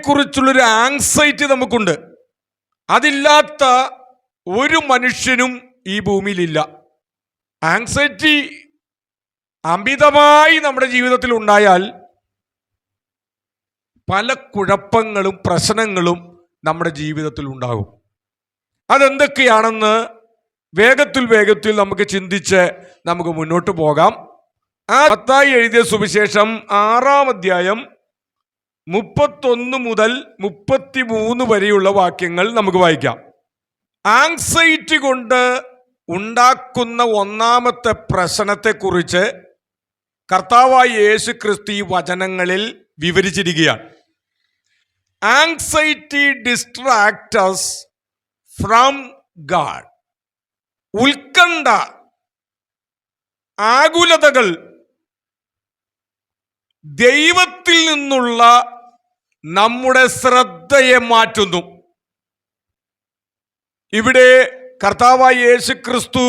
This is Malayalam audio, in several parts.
ഭാവിയെക്കുറിച്ചുള്ളൊരു ആങ്സൈറ്റി നമുക്കുണ്ട്. അതില്ലാത്ത ഒരു മനുഷ്യനും ഈ ഭൂമിയിലില്ല. ആങ്സൈറ്റി അമിതമായി നമ്മുടെ ജീവിതത്തിൽ ഉണ്ടായാൽ പല കുഴപ്പങ്ങളും പ്രശ്നങ്ങളും നമ്മുടെ ജീവിതത്തിൽ ഉണ്ടാകും. അതെന്തൊക്കെയാണെന്ന് വേഗത്തിൽ വേഗത്തിൽ നമുക്ക് ചിന്തിച്ച് നമുക്ക് മുന്നോട്ട് പോകാം. ആ പത്തായി എഴുതിയ സുവിശേഷം ആറാം അധ്യായം മുപ്പത്തൊന്ന് മുതൽ മുപ്പത്തി മൂന്ന് വരെയുള്ള വാക്യങ്ങൾ നമുക്ക് വായിക്കാം. ആങ്സൈറ്റി കൊണ്ട് ഉണ്ടാക്കുന്ന ഒന്നാമത്തെ പ്രശ്നത്തെക്കുറിച്ച് കർത്താവായ യേശു ക്രിസ്തു ഈ വചനങ്ങളിൽ വിവരിച്ചിരിക്കുകയാണ്. ആങ്സൈറ്റി ഡിസ്ട്രാക്ടസ് ഫ്രം ഗാഡ് ഉത്കണ്ഠ ആകുലതകൾ ദൈവത്തിൽ നിന്നുള്ള നമ്മുടെ ശ്രദ്ധയെ മാറ്റുന്നു. ഇവിടെ കർത്താവായ യേശു ക്രിസ്തു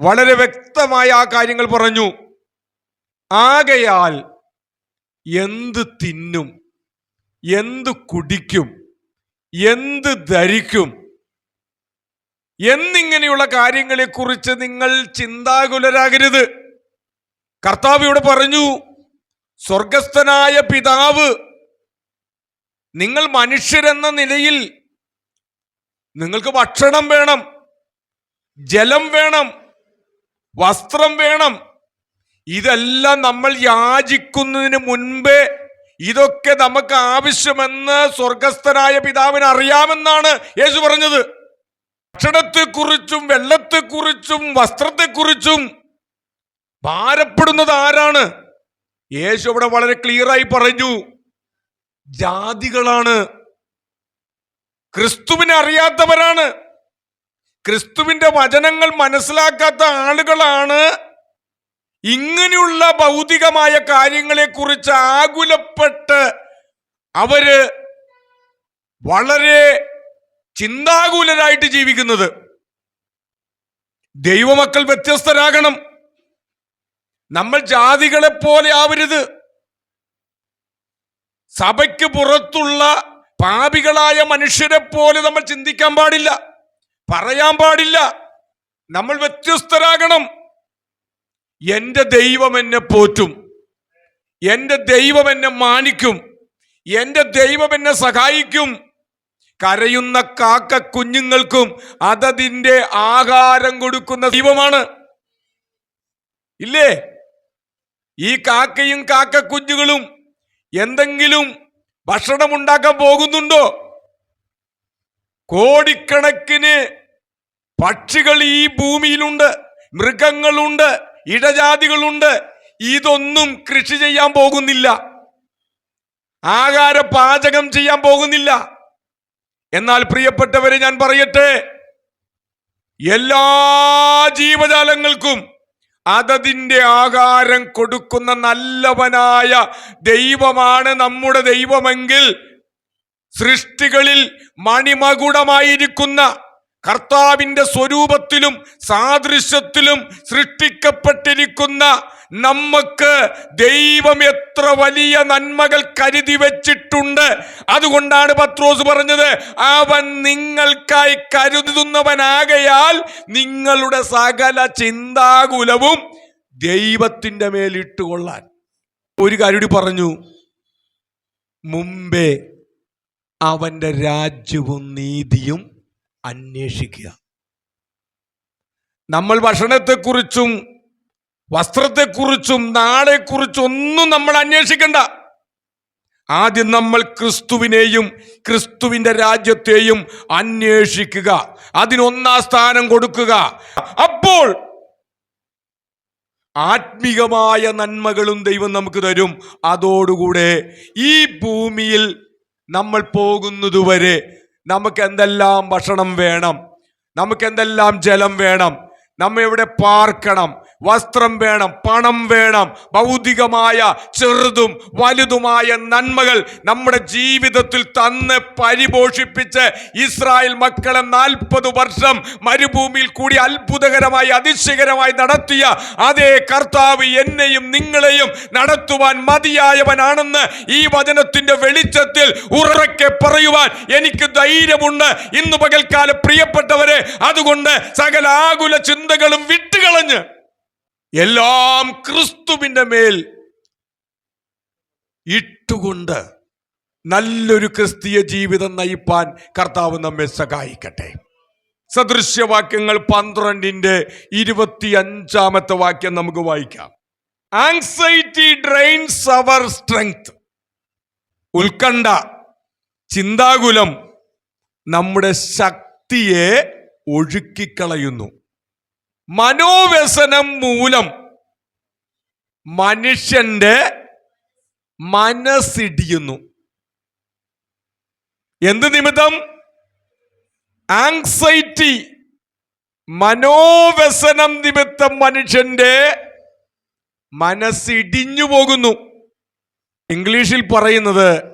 വളരെ വ്യക്തമായ ആ കാര്യങ്ങൾ പറഞ്ഞു. ആകയാൽ എന്ത് തിന്നും എന്ത് കുടിക്കും എന്ത് ധരിക്കും എന്നിങ്ങനെയുള്ള കാര്യങ്ങളെക്കുറിച്ച് നിങ്ങൾ ചിന്താകുലരാകരുത്. കർത്താവ് ഇവിടെ പറഞ്ഞു സ്വർഗസ്ഥനായ പിതാവ് നിങ്ങൾ മനുഷ്യരെന്ന നിലയിൽ നിങ്ങൾക്ക് ഭക്ഷണം വേണം ജലം വേണം വസ്ത്രം വേണം. ഇതെല്ലാം നമ്മൾ യാചിക്കുന്നതിന് മുൻപേ ഇതൊക്കെ നമുക്ക് ആവശ്യമെന്ന് സ്വർഗസ്ഥനായ പിതാവിന് അറിയാമെന്നാണ് യേശു പറഞ്ഞത്. ഭക്ഷണത്തെക്കുറിച്ചും വെള്ളത്തെക്കുറിച്ചും വസ്ത്രത്തെക്കുറിച്ചും ഭാരപ്പെടുന്നത് ആരാണ്? യേശു അവിടെ വളരെ ക്ലിയറായി പറഞ്ഞു. ജാതികളാണ്. ക്രിസ്തുവിനെ അറിയാത്തവരാണ്. ക്രിസ്തുവിന്റെ വചനങ്ങൾ മനസ്സിലാക്കാത്ത ആളുകളാണ്. ഇങ്ങനെയുള്ള ഭൗതികമായ കാര്യങ്ങളെക്കുറിച്ച് ആകുലപ്പെട്ട് അവർ വളരെ ചിന്താകുലരായിട്ട് ജീവിക്കുന്നത്. ദൈവമക്കൾ വ്യത്യസ്തരാകണം. നമ്മൾ ജാതികളെ പോലെ ആവരുത്. സഭയ്ക്ക് പുറത്തുള്ള പാപികളായ മനുഷ്യരെ പോലെ നമ്മൾ ചിന്തിക്കാൻ പാടില്ല. പറയാൻ പാടില്ല. നമ്മൾ വ്യത്യസ്തരാകണം. എന്റെ ദൈവം എന്നെ പോറ്റും. എന്റെ ദൈവം എന്നെ മാനിക്കും. എന്റെ ദൈവം എന്നെ സഹായിക്കും. കരയുന്ന കാക്ക കുഞ്ഞുങ്ങൾക്കും അതതിന്റെ ആഹാരം കൊടുക്കുന്ന ദൈവമാണ്. ഇല്ലേ? ഈ കാക്കയും കാക്ക കുഞ്ഞുങ്ങളും എന്തെങ്കിലും ഭക്ഷണം ഉണ്ടാക്കാൻ പോകുന്നുണ്ടോ? കോടിക്കണക്കിന് പക്ഷികൾ ഈ ഭൂമിയിലുണ്ട് മൃഗങ്ങളുണ്ട് ഇടജാതികളുണ്ട്. ഇതൊന്നും കൃഷി ചെയ്യാൻ പോകുന്നില്ല. ആഹാര പാചകം ചെയ്യാൻ പോകുന്നില്ല. എന്നാൽ പ്രിയപ്പെട്ടവരെ ഞാൻ പറയട്ടെ എല്ലാ ജീവജാലങ്ങൾക്കും അതതിന്റെ ആകാരം കൊടുക്കുന്ന നല്ലവനായ ദൈവമാണ് നമ്മുടെ ദൈവമെങ്കിൽ സൃഷ്ടികളിൽ മണിമകുടമായിരിക്കുന്ന കർത്താവിന്റെ സ്വരൂപത്തിലും സാദൃശ്യത്തിലും സൃഷ്ടിക്കപ്പെട്ടിരിക്കുന്ന നമുക്ക് ദൈവം എത്ര വലിയ നന്മകൾ കരുതി വച്ചിട്ടുണ്ട്. അതുകൊണ്ടാണ് പത്രോസ് പറഞ്ഞത് അവൻ നിങ്ങൾക്കായി കരുതുന്നവനാകയാൽ നിങ്ങളുടെ സകല ചിന്താകുലവും ദൈവത്തിന്റെ മേലിട്ടുകൊള്ളാൻ ഒരു കരുടി പറഞ്ഞു മുമ്പേ അവന്റെ രാജ്യവും നീതിയും അന്വേഷിക്കുക. നമ്മൾ ഭക്ഷണത്തെക്കുറിച്ചും വസ്ത്രത്തെക്കുറിച്ചും നാളെക്കുറിച്ചും ഒന്നും നമ്മൾ അന്വേഷിക്കണ്ട. ആദ്യം നമ്മൾ ക്രിസ്തുവിനെയും ക്രിസ്തുവിന്റെ രാജ്യത്തെയും അന്വേഷിക്കുക. അതിനൊന്നാം സ്ഥാനം കൊടുക്കുക. അപ്പോൾ ആത്മീകമായ നന്മകളും ദൈവം നമുക്ക് തരും. അതോടുകൂടെ ഈ ഭൂമിയിൽ നമ്മൾ പോകുന്നതുവരെ നമുക്ക് എന്തെല്ലാം ഭക്ഷണം വേണം? നമുക്ക് എന്തെല്ലാം ജലം വേണം? നമ്മ എവിടെ പാർക്കണം? വസ്ത്രം വേണം പണം വേണം. ഭൗതികമായ ചെറുതും വലുതുമായ നന്മകൾ നമ്മുടെ ജീവിതത്തിൽ തന്ന് പരിപോഷിപ്പിച്ച് ഇസ്രായേൽ മക്കളെ നാൽപ്പത് വർഷം മരുഭൂമിയിൽ കൂടി അത്ഭുതകരമായി അതിശയകരമായി നടത്തിയ അതേ കർത്താവ് എന്നെയും നിങ്ങളെയും നടത്തുവാൻ മതിയായവനാണെന്ന് ഈ വചനത്തിന്റെ വെളിച്ചത്തിൽ ഉറക്കെ പറയുവാൻ എനിക്ക് ധൈര്യമുണ്ട്. ഇന്ന് പകൽക്കാലം പ്രിയപ്പെട്ടവരെ അതുകൊണ്ട് സകല ആകുല ചിന്തകളും വിട്ടുകളഞ്ഞ് എല്ലാം ക്രിസ്തുവിന്റെ മേൽ ഇട്ടുകൊണ്ട് നല്ലൊരു ക്രിസ്തീയ ജീവിതം നയിപ്പാൻ കർത്താവ് നമ്മെ സഹായിക്കട്ടെ. സദൃശ്യവാക്യങ്ങൾ പന്ത്രണ്ടിന്റെ ഇരുപത്തി അഞ്ചാമത്തെ വാക്യം നമുക്ക് വായിക്കാം. ആങ്സൈറ്റി ഡ്രെയിൻസ് അവർ സ്ട്രെങ്ത് ഉത്കണ്ഠ ചിന്താകുലം നമ്മുടെ ശക്തിയെ ഒഴുക്കിക്കളയുന്നു. മനോവ്യസനം മൂലം മനുഷ്യന്റെ മനസ്സിടിയുന്നു. എന്ത് നിമിത്തം? ആങ്സൈറ്റി മനോവ്യസനം നിമിത്തം മനുഷ്യന്റെ മനസ്സിടിഞ്ഞു പോകുന്നു. ഇംഗ്ലീഷിൽ പറയുന്നത്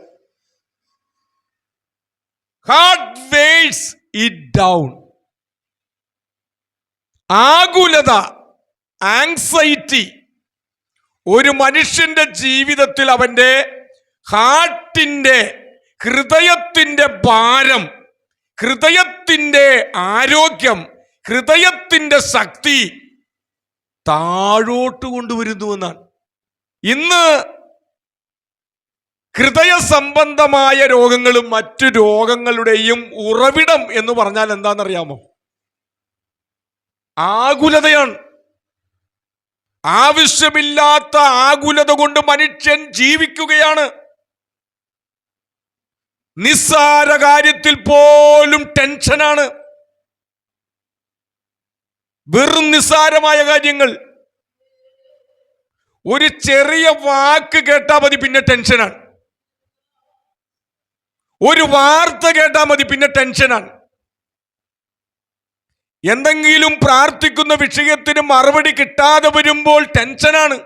ഹാർട്ട് വെയ്റ്റ്സ് ഇറ്റ് ഡൗൺ ആകുലത ആങ്സൈറ്റി ഒരു മനുഷ്യന്റെ ജീവിതത്തിൽ അവന്റെ ഹാർട്ടിന്റെ ഹൃദയത്തിന്റെ ഭാരം ഹൃദയത്തിന്റെ ആരോഗ്യം ഹൃദയത്തിന്റെ ശക്തി താഴോട്ട് കൊണ്ടുവരുന്നുവെന്നാണ്. ഇന്ന് ഹൃദയ സംബന്ധമായ രോഗങ്ങളും മറ്റു രോഗങ്ങളുടെയും ഉറവിടം എന്ന് പറഞ്ഞാൽ എന്താണെന്നറിയാമോ? ആകുലതയാണ്. ആവശ്യമില്ലാത്ത ആകുലത കൊണ്ട് മനുഷ്യൻ ജീവിക്കുകയാണ്. നിസ്സാര കാര്യത്തിൽ പോലും ടെൻഷനാണ്. വെറും നിസ്സാരമായ കാര്യങ്ങൾ. ഒരു ചെറിയ വാക്ക് കേട്ടാൽ മതി പിന്നെ ടെൻഷനാണ്. ഒരു വാർത്ത കേട്ടാൽ മതി പിന്നെ ടെൻഷനാണ്. എന്തെങ്കിലും പ്രാർത്ഥിക്കുന്ന വിഷയത്തിന് മറുപടി കിട്ടാതെ വരുമ്പോൾ ടെൻഷനാണ്.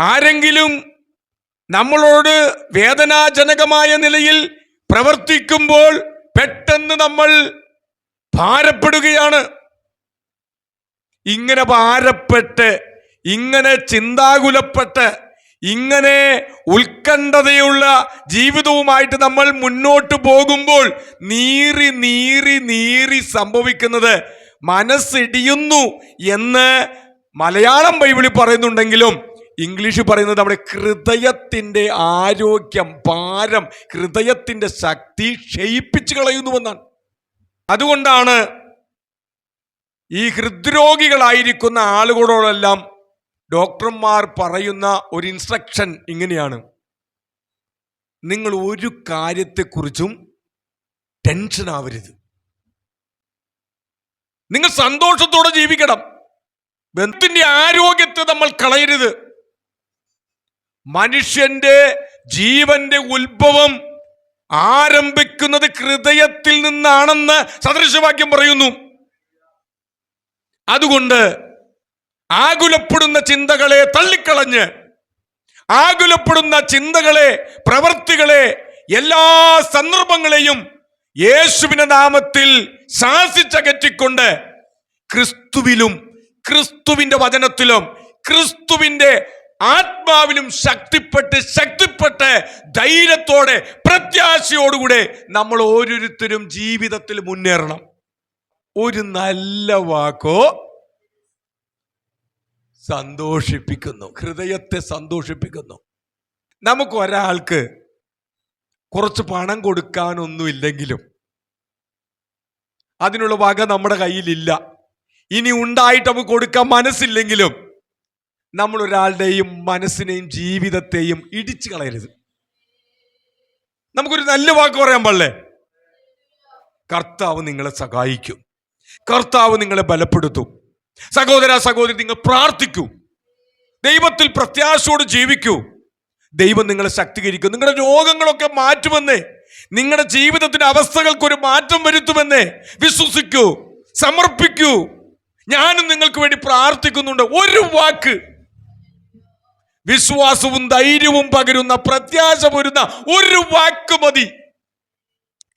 ആരെങ്കിലും നമ്മളോട് വേദനാജനകമായ നിലയിൽ പ്രവർത്തിക്കുമ്പോൾ പെട്ടെന്ന് നമ്മൾ ഭാരപ്പെടുകയാണ്. ഇങ്ങനെ ഭാരപ്പെട്ട് ഇങ്ങനെ ചിന്താകുലപ്പെട്ട് ഇങ്ങനെ ഉത്കണ്ഠതയുള്ള ജീവിതവുമായിട്ട് നമ്മൾ മുന്നോട്ട് പോകുമ്പോൾ നീറി നീറി നീറി സംഭവിക്കുന്നത് മനസ്സിടിയുന്നു എന്ന് മലയാളം ബൈബിളിൽ പറയുന്നുണ്ടെങ്കിലും ഇംഗ്ലീഷ് പറയുന്നത് നമ്മുടെ ഹൃദയത്തിന്റെ ആരോഗ്യം ഭാരം ഹൃദയത്തിന്റെ ശക്തി ക്ഷയിപ്പിച്ചു കളയുന്നുവെന്നാണ്. അതുകൊണ്ടാണ് ഈ ഹൃദ്രോഗികളായിരിക്കുന്ന ആളുകളോടെല്ലാം ഡോക്ടർമാർ പറയുന്ന ഒരു ഇൻസ്ട്രക്ഷൻ ഇങ്ങനെയാണ്. നിങ്ങൾ ഒരു കാര്യത്തെക്കുറിച്ചും ടെൻഷൻ ആവരുത്. നിങ്ങൾ സന്തോഷത്തോടെ ജീവിക്കണം. ബന്ധത്തിന്റെ ആരോഗ്യത്തെ നമ്മൾ കളയരുത്. മനുഷ്യന്റെ ജീവന്റെ ഉത്ഭവം ആരംഭിക്കുന്നത് ഹൃദയത്തിൽ നിന്നാണെന്ന് സദൃശവാക്യം പറയുന്നു. അതുകൊണ്ട് ആകുലപ്പെടുന്ന ചിന്തകളെ തള്ളിക്കളഞ്ഞ് ആകുലപ്പെടുന്ന ചിന്തകളെ പ്രവൃത്തികളെ എല്ലാ സന്ദർഭങ്ങളെയും യേശുവിന്റെ നാമത്തിൽ ശാസിച്ചകറ്റിക്കൊണ്ട് ക്രിസ്തുവിലും ക്രിസ്തുവിന്റെ വചനത്തിലും ക്രിസ്തുവിന്റെ ആത്മാവിലും ശക്തിപ്പെട്ട് ശക്തിപ്പെട്ട് ധൈര്യത്തോടെ പ്രത്യാശയോടുകൂടെ നമ്മൾ ഓരോരുത്തരും ജീവിതത്തിൽ മുന്നേറണം. ഒരു നല്ല വാക്കോ സന്തോഷിപ്പിക്കുന്നു. ഹൃദയത്തെ സന്തോഷിപ്പിക്കുന്നു. നമുക്ക് ഒരാൾക്ക് കുറച്ച് പണം കൊടുക്കാനൊന്നുമില്ലെങ്കിലും അതിനുള്ള വക നമ്മുടെ കയ്യിലില്ല. ഇനി ഉണ്ടായിട്ട് നമുക്ക് കൊടുക്കാൻ മനസ്സില്ലെങ്കിലും നമ്മൾ ഒരാളുടെയും മനസ്സിനെയും ജീവിതത്തെയും ഇടിച്ചു കളയരുത്. നമുക്കൊരു നല്ല വാക്ക് പറയാൻ പാടില്ലേ? കർത്താവ് നിങ്ങളെ സഹായിക്കും. കർത്താവ് നിങ്ങളെ ബലപ്പെടുത്തും. സഹോദര സഹോദരി നിങ്ങൾ പ്രാർത്ഥിക്കൂ. ദൈവത്തിൽ പ്രത്യാശയോട് ജീവിക്കൂ. ദൈവം നിങ്ങളെ ശക്തീകരിക്കും. നിങ്ങളുടെ രോഗങ്ങളൊക്കെ മാറ്റുമെന്നേ നിങ്ങളുടെ ജീവിതത്തിന്റെ അവസ്ഥകൾക്കൊരു മാറ്റം വരുത്തുമെന്നേ വിശ്വസിക്കൂ സമർപ്പിക്കൂ. ഞാനും നിങ്ങൾക്ക് വേണ്ടി പ്രാർത്ഥിക്കുന്നുണ്ട്. ഒരു വാക്ക്. വിശ്വാസവും ധൈര്യവും പകരുന്ന പ്രത്യാശ പൊരുന്ന ഒരു വാക്ക് മതി.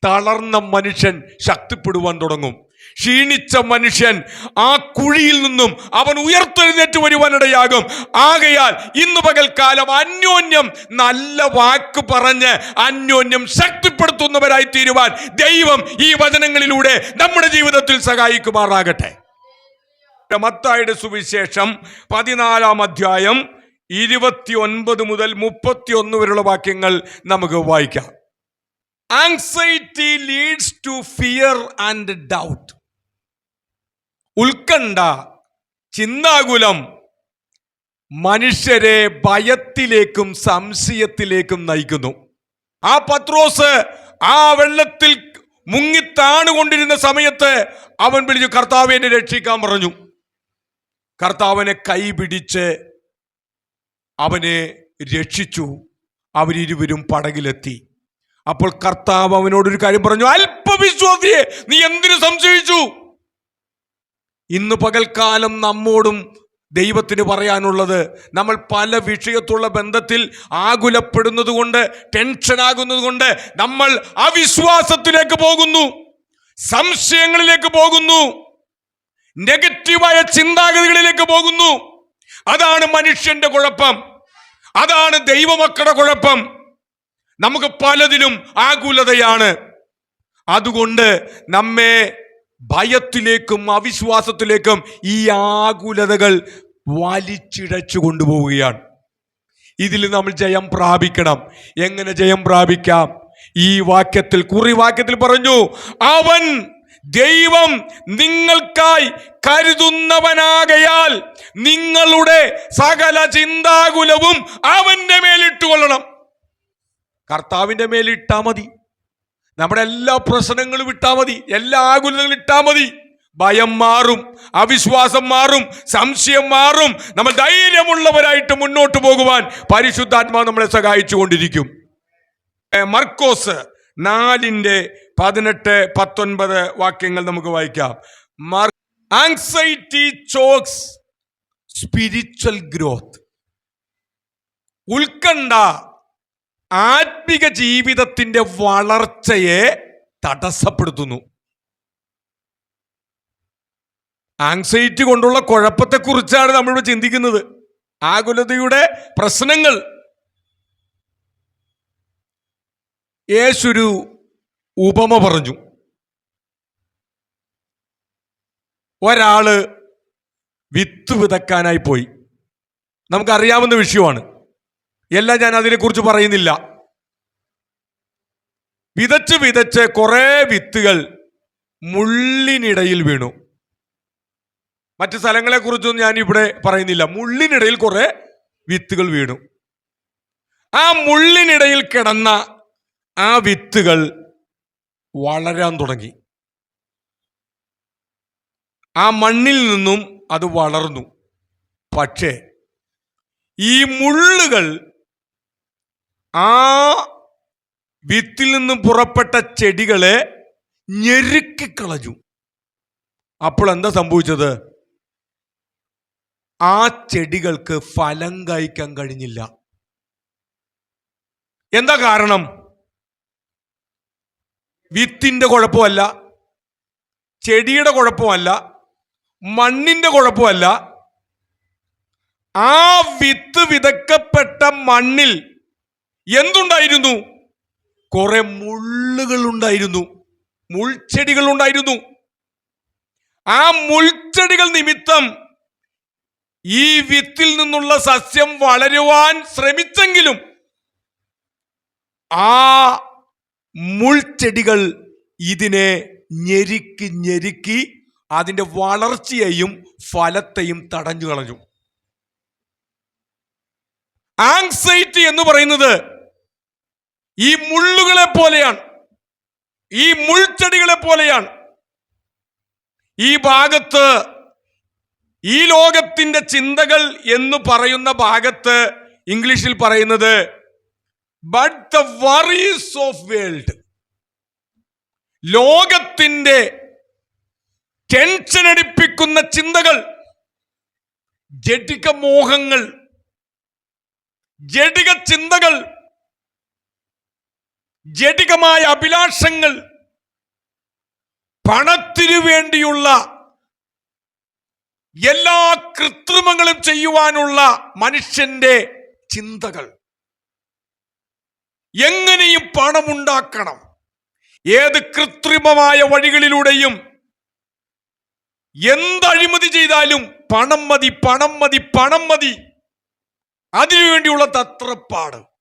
തളർന്ന മനുഷ്യൻ ശക്തിപ്പെടുവാൻ തുടങ്ങും. ക്ഷീണിച്ച മനുഷ്യൻ ആ കുഴിയിൽ നിന്നും അവൻ ഉയർത്തെഴുന്നേറ്റ് വരുവാനിടയാകും. ആകയാൽ ഇന്ന് പകൽക്കാലം അന്യോന്യം നല്ല വാക്ക് പറഞ്ഞ് അന്യോന്യം ശക്തിപ്പെടുത്തുന്നവരായി തീരുവാൻ ദൈവം ഈ വചനങ്ങളിലൂടെ നമ്മുടെ ജീവിതത്തിൽ സഹായിക്കുമാറാകട്ടെ. മത്തായുടെ സുവിശേഷം പതിനാലാം അധ്യായം ഇരുപത്തി ഒൻപത് മുതൽ മുപ്പത്തി ഒന്ന് വരെയുള്ള വാക്യങ്ങൾ നമുക്ക് വായിക്കാം. Anxiety leads to fear and doubt ഉത്കണ്ഠ ചിന്താകുലം മനുഷ്യരെ ഭയത്തിലേക്കും സംശയത്തിലേക്കും നയിക്കുന്നു. ആ പത്രോസ് ആ വെള്ളത്തിൽ മുങ്ങിത്താണുകൊണ്ടിരുന്ന സമയത്ത് അവൻ വിളിച്ചു കർത്താവിനെ രക്ഷിക്കാൻ പറഞ്ഞു. കർത്താവിനെ കൈപിടിച്ച് അവനെ രക്ഷിച്ചു. അവരിരുവരും പടകിലെത്തി. അപ്പോൾ കർത്താവ് അവനോടൊരു കാര്യം പറഞ്ഞു അല്പവിശ്വാസിയെ നീ എന്തിനു സംശയിച്ചു? ഇന്ന് പകൽക്കാലം നമ്മോടും ദൈവത്തിന് പറയാനുള്ളത് നമ്മൾ പല വിഷയത്തുള്ള ബന്ധത്തിൽ ആകുലപ്പെടുന്നത് കൊണ്ട് ടെൻഷനാകുന്നത് കൊണ്ട് നമ്മൾ അവിശ്വാസത്തിലേക്ക് പോകുന്നു സംശയങ്ങളിലേക്ക് പോകുന്നു നെഗറ്റീവായ ചിന്താഗതികളിലേക്ക് പോകുന്നു. അതാണ് മനുഷ്യന്റെ കുഴപ്പം. അതാണ് ദൈവമക്കളുടെ കുഴപ്പം. നമുക്ക് പലതിലും ആകുലതയാണ്. അതുകൊണ്ട് നമ്മെ ഭയത്തിലേക്കും അവിശ്വാസത്തിലേക്കും ഈ ആകുലതകൾ വലിച്ചിഴച്ചു കൊണ്ടുപോവുകയാണ്. ഇതിൽ നമ്മൾ ജയം പ്രാപിക്കണം. എങ്ങനെ ജയം പ്രാപിക്കാം? ഈ വാക്യത്തിൽ കുറി വാക്യത്തിൽ പറഞ്ഞു അവൻ ദൈവം നിങ്ങൾക്കായി കരുതുന്നവനാകയാൽ നിങ്ങളുടെ സകല ചിന്താകുലവും അവന്റെ മേലിട്ടുകൊള്ളണം. കർത്താവിന്റെ മേലിട്ടാ മതി. നമ്മുടെ എല്ലാ പ്രശ്നങ്ങളും ഇട്ടാ മതി. എല്ലാ ആകുലതകളും ഇട്ടാ മതി. ഭയം മാറും. അവിശ്വാസം മാറും. സംശയം മാറും. നമ്മൾ ധൈര്യമുള്ളവരായിട്ട് മുന്നോട്ട് പോകുവാൻ പരിശുദ്ധാത്മാവ് നമ്മളെ സഹായിച്ചു കൊണ്ടിരിക്കും മർക്കോസ് നാലിന്റെ പതിനെട്ട് പത്തൊൻപത് വാക്യങ്ങൾ നമുക്ക് വായിക്കാം. ആങ്സൈറ്റി ചോക്സ് സ്പിരിച്വൽ ഗ്രോത്ത് ഉത്കണ്ഠ ആത്മിക ജീവിതത്തിന്റെ വളർച്ചയെ തടസ്സപ്പെടുത്തുന്നു. ആങ്സൈറ്റി കൊണ്ടുള്ള കുഴപ്പത്തെക്കുറിച്ചാണ് നമ്മളിവിടെ ചിന്തിക്കുന്നത്. ആകുലതയുടെ പ്രശ്നങ്ങൾ. യേശുരു ഉപമ പറഞ്ഞു. ഒരാൾ വിത്ത് വിതക്കാനായി പോയി. നമുക്കറിയാവുന്ന വിഷയമാണ്. എല്ലാം ഞാൻ അതിനെക്കുറിച്ച് പറയുന്നില്ല. വിതച്ച് വിതച്ച് കുറെ വിത്തുകൾ മുള്ളിനിടയിൽ വീണു. മറ്റ് സ്ഥലങ്ങളെക്കുറിച്ചൊന്നും ഞാൻ ഇവിടെ പറയുന്നില്ല. മുള്ളിനിടയിൽ കുറെ വിത്തുകൾ വീണു. ആ മുള്ളിനിടയിൽ കിടന്ന ആ വിത്തുകൾ വളരാൻ തുടങ്ങി. ആ മണ്ണിൽ നിന്നും അത് വളർന്നു. പക്ഷേ ഈ മുള്ളുകൾ ആ വിത്തിൽ നിന്നും പുറപ്പെട്ട ചെടികളെ ഞെരുക്കിക്കളഞ്ഞു. അപ്പോൾ എന്താ സംഭവിച്ചത്? ആ ചെടികൾക്ക് ഫലം കഴിക്കാൻ കഴിഞ്ഞില്ല. എന്താ കാരണം? വിത്തിന്റെ കുഴപ്പമല്ല ചെടിയുടെ കുഴപ്പമല്ല മണ്ണിന്റെ കുഴപ്പമല്ല. ആ വിത്ത് വിതക്കപ്പെട്ട മണ്ണിൽ എന്തുണ്ടായിരുന്നു? കുറെ മുള്ളുകൾ ഉണ്ടായിരുന്നു മുൾച്ചെടികൾ ഉണ്ടായിരുന്നു ആ മുൾച്ചെടികൾ നിമിത്തം ഈ വിത്തിൽ നിന്നുള്ള സസ്യം വളരുവാൻ ശ്രമിച്ചെങ്കിലും ആ മുൾച്ചെടികൾ ഇതിനെ ഞെരുക്കി ഞെരുക്കി അതിന്റെ വളർച്ചയെയും ഫലത്തെയും തടഞ്ഞു കളഞ്ഞു ആങ്സൈറ്റി എന്ന് പറയുന്നത് ഈ മുള്ളുകളെ പോലെയാണ്. ഈ മുൾച്ചെടികളെ പോലെയാണ്. ഈ ഭാഗത്ത് ഈ ലോകത്തിന്റെ ചിന്തകൾ എന്ന് പറയുന്ന ഭാഗത്ത് ഇംഗ്ലീഷിൽ പറയുന്നത് but the worries of world ലോകത്തിന്റെ ടെൻഷൻ അടിപ്പിക്കുന്ന ചിന്തകൾ ജഡിക മോഹങ്ങൾ ജഡിക ചിന്തകൾ ജഡികമായ അഭിലാഷങ്ങൾ പണത്തിനു വേണ്ടിയുള്ള എല്ലാ കൃത്രിമങ്ങളും ചെയ്യുവാനുള്ള മനുഷ്യന്റെ ചിന്തകൾ. എങ്ങനെയും പണമുണ്ടാക്കണം. ഏത് കൃത്രിമമായ വഴികളിലൂടെയും എന്തഴിമതി ചെയ്താലും പണം മതി പണം മതി പണം മതി. അതിനുവേണ്ടിയുള്ള തത്രപ്പാട്.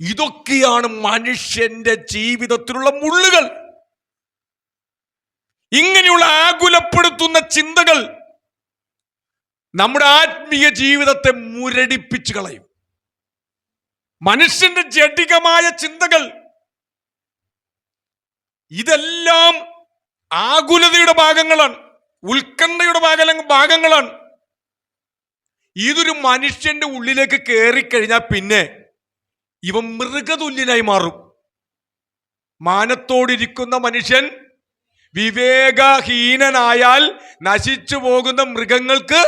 ഇതൊക്കെയാണ് മനുഷ്യന്റെ ജീവിതത്തിലുള്ള മുള്ളുകൾ. ഇങ്ങനെയുള്ള ആകുലപ്പെടുത്തുന്ന ചിന്തകൾ നമ്മുടെ ആത്മീയ ജീവിതത്തെ മുരടിപ്പിച്ചു കളയും. മനുഷ്യന്റെ ജഡികമായ ചിന്തകൾ ഇതെല്ലാം ആകുലതയുടെ ഭാഗങ്ങളാണ് ഉത്കണ്ഠയുടെ ഭാഗ ഭാഗങ്ങളാണ്. ഇതൊരു മനുഷ്യന്റെ ഉള്ളിലേക്ക് കയറിക്കഴിഞ്ഞാൽ പിന്നെ ഇവ മൃഗതുല്യനായി മാറും. മാനത്തോടിരിക്കുന്ന മനുഷ്യൻ വിവേകഹീനനായാൽ നശിച്ചു പോകുന്ന മൃഗങ്ങൾക്ക്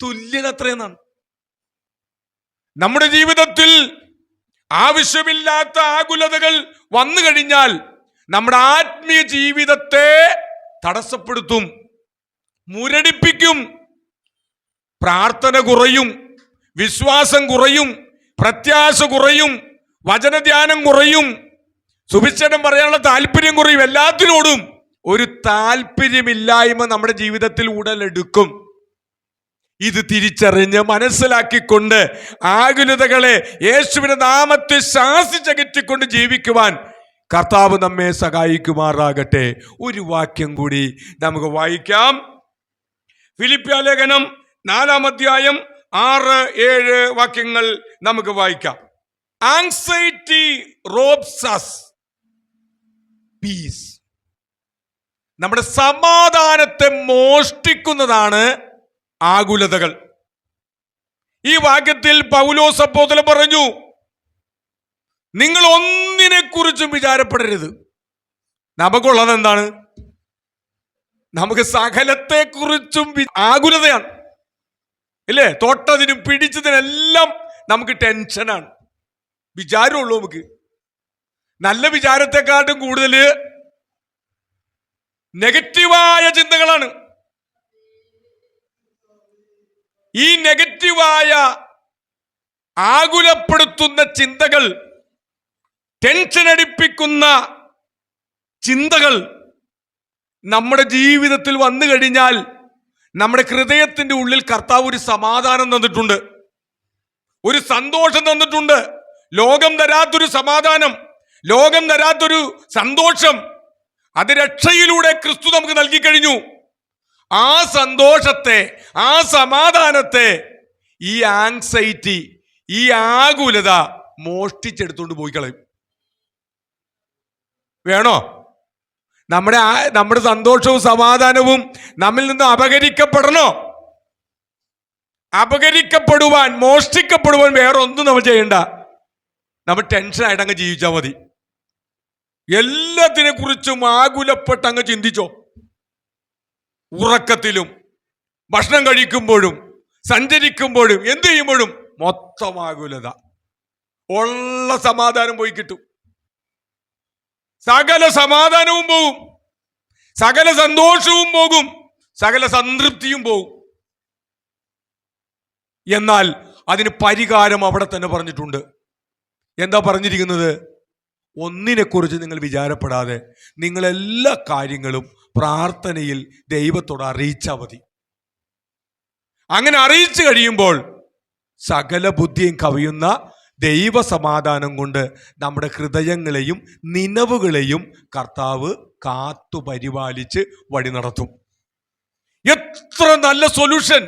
തുല്യനത്രയെന്നാണ് നമ്മുടെ ജീവിതത്തിൽ ആവശ്യമില്ലാത്ത ആകുലതകൾ വന്നു കഴിഞ്ഞാൽ നമ്മുടെ ആത്മീയ ജീവിതത്തെ തടസ്സപ്പെടുത്തും മുരടിപ്പിക്കും. പ്രാർത്ഥന കുറയും വിശ്വാസം കുറയും പ്രത്യാശ കുറയും വചനധ്യാനം കുറയും സുഭിക്ഷണം പറയാനുള്ള താല്പര്യം കുറയും എല്ലാത്തിനോടും ഒരു താല്പര്യമില്ലായ്മ നമ്മുടെ ജീവിതത്തിൽ ഉടലെടുക്കും. ഇത് തിരിച്ചറിഞ്ഞ് മനസ്സിലാക്കിക്കൊണ്ട് ആകുലതകളെ യേശുവിന്റെ നാമത്തെ ശാസിച്ചകറ്റിക്കൊണ്ട് ജീവിക്കുവാൻ കർത്താവ് നമ്മെ സഹായിക്കുമാറാകട്ടെ. ഒരു വാക്യം കൂടി നമുക്ക് വായിക്കാം. ഫിലിപ്പ്യ ലേഖനം നാലാം അധ്യായം ആറ് ഏഴ് വാക്യങ്ങൾ നമുക്ക് വായിക്കാം. ആങ്സൈറ്റി റോബ്സസ് പീസ് നമ്മുടെ സമാധാനത്തെ മോഷ്ടിക്കുന്നതാണ് ആകുലതകൾ. ഈ വാക്യത്തിൽ പൗലോ സപ്പോത്തല പറഞ്ഞു നിങ്ങൾ ഒന്നിനെ കുറിച്ചും വിചാരപ്പെടരുത്. നമുക്കുള്ളത് എന്താണ് നമുക്ക് സകലത്തെ കുറിച്ചും ആകുലതയാണ്. ഇല്ലേ? തൊട്ടതിനും പിടിച്ചതിനെല്ലാം നമുക്ക് ടെൻഷനാണ് വിചാരമുള്ളൂ നമുക്ക്. നല്ല വിചാരത്തെക്കാട്ടും കൂടുതൽ നെഗറ്റീവായ ചിന്തകളാണ്. ഈ നെഗറ്റീവായ ആകുലപ്പെടുത്തുന്ന ചിന്തകൾ ടെൻഷൻ അടിപ്പിക്കുന്ന ചിന്തകൾ നമ്മുടെ ജീവിതത്തിൽ വന്നു കഴിഞ്ഞാൽ നമ്മുടെ ഹൃദയത്തിന്റെ ഉള്ളിൽ കർത്താവ് ഒരു സമാധാനം തന്നിട്ടുണ്ട്. ഒരു സന്തോഷം തന്നിട്ടുണ്ട്. ലോകം തരാത്തൊരു സമാധാനം ലോകം തരാത്തൊരു സന്തോഷം. അത് രക്ഷയിലൂടെ ക്രിസ്തു നമുക്ക് നൽകി കഴിഞ്ഞു. ആ സന്തോഷത്തെ ആ സമാധാനത്തെ ഈ ആങ്സൈറ്റി ഈ ആകുലത മോഷ്ടിച്ചെടുത്തുകൊണ്ട് പോയി കളയും. വേണോ? നമ്മുടെ ആ- നമ്മുടെ സന്തോഷവും സമാധാനവും നമ്മിൽ നിന്ന് അപകരിക്കപ്പെടണോ അപകരിക്കപ്പെടുവാൻ മോഷ്ടിക്കപ്പെടുവാൻ വേറെ ഒന്നും നമ്മൾ ചെയ്യണ്ട. നമ്മൾ ടെൻഷനായിട്ട് അങ്ങ് ജീവിച്ചാൽ മതി. എല്ലാത്തിനെ കുറിച്ചും ആകുലപ്പെട്ട് അങ്ങ് ചിന്തിച്ചോ. ഉറക്കത്തിലും ഭക്ഷണം കഴിക്കുമ്പോഴും സഞ്ചരിക്കുമ്പോഴും എന്ത് ചെയ്യുമ്പോഴും മൊത്തം ആകുലത. ഉള്ള സമാധാനം പോയി കിട്ടും. സകല സമാധാനവും പോകും സകല സന്തോഷവും പോകും. സകല സംതൃപ്തിയും പോകും എന്നാൽ അതിന് പരിഹാരം അവിടെ തന്നെ പറഞ്ഞിട്ടുണ്ട്. എന്താ പറഞ്ഞിരിക്കുന്നത്? ഒന്നിനെക്കുറിച്ച് നിങ്ങൾ വിചാരപ്പെടാതെ നിങ്ങളെല്ലാ കാര്യങ്ങളും പ്രാർത്ഥനയിൽ ദൈവത്തോട് അറിയിച്ചാൽ മതി. അങ്ങനെ അറിയിച്ചു കഴിയുമ്പോൾ സകല ബുദ്ധിയും കവിയുന്ന ദൈവ സമാധാനം കൊണ്ട് നമ്മുടെ ഹൃദയങ്ങളെയും നിലവുകളെയും കർത്താവ് കാത്തു പരിപാലിച്ച് വഴി നടത്തും. എത്ര നല്ല സൊല്യൂഷൻ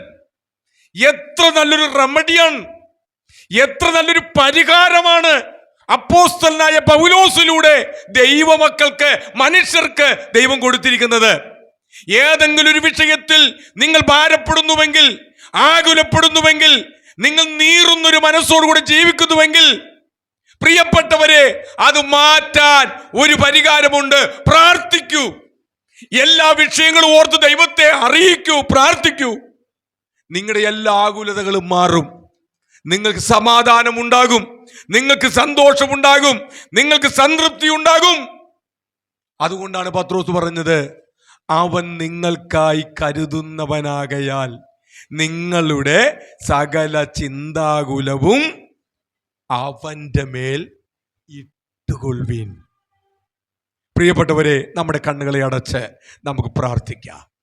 എത്ര നല്ലൊരു റെമഡിയാണ് എത്ര നല്ലൊരു പരിഹാരമാണ്. അപ്പോസ്തലനായ പൗലോസിലൂടെ ദൈവമക്കൾക്ക് മനുഷ്യർക്ക് ദൈവം കൊടുത്തിരിക്കുന്നത്. ഏതെങ്കിലും ഒരു വിഷയത്തിൽ നിങ്ങൾ ഭാരപ്പെടുന്നുവെങ്കിൽ ആകുലപ്പെടുന്നുവെങ്കിൽ നിങ്ങൾ നീറുന്നൊരു മനസ്സോടുകൂടി ജീവിക്കുന്നുവെങ്കിൽ പ്രിയപ്പെട്ടവരെ അത് മാറ്റാൻ ഒരു പരിഹാരമുണ്ട്. പ്രാർത്ഥിക്കൂ. എല്ലാ വിഷയങ്ങളും ഓർത്ത് ദൈവത്തെ അറിയിക്കൂ പ്രാർത്ഥിക്കൂ. നിങ്ങളുടെ എല്ലാ ആകുലതകളും മാറും. നിങ്ങൾക്ക് സമാധാനം ഉണ്ടാകും നിങ്ങൾക്ക് സന്തോഷമുണ്ടാകും. നിങ്ങൾക്ക് സംതൃപ്തി ഉണ്ടാകും അതുകൊണ്ടാണ് പത്രോസ് പറഞ്ഞത് അവൻ നിങ്ങൾക്കായി കരുതുന്നവനാകയാൽ നിങ്ങളുടെ സകല ചിന്താകുലവും അവന്റെ മേൽ ഇട്ടുകൊള്ളുവീൻ. പ്രിയപ്പെട്ടവരെ നമ്മുടെ കണ്ണുകളെ അടച്ച് നമുക്ക് പ്രാർത്ഥിക്കാം.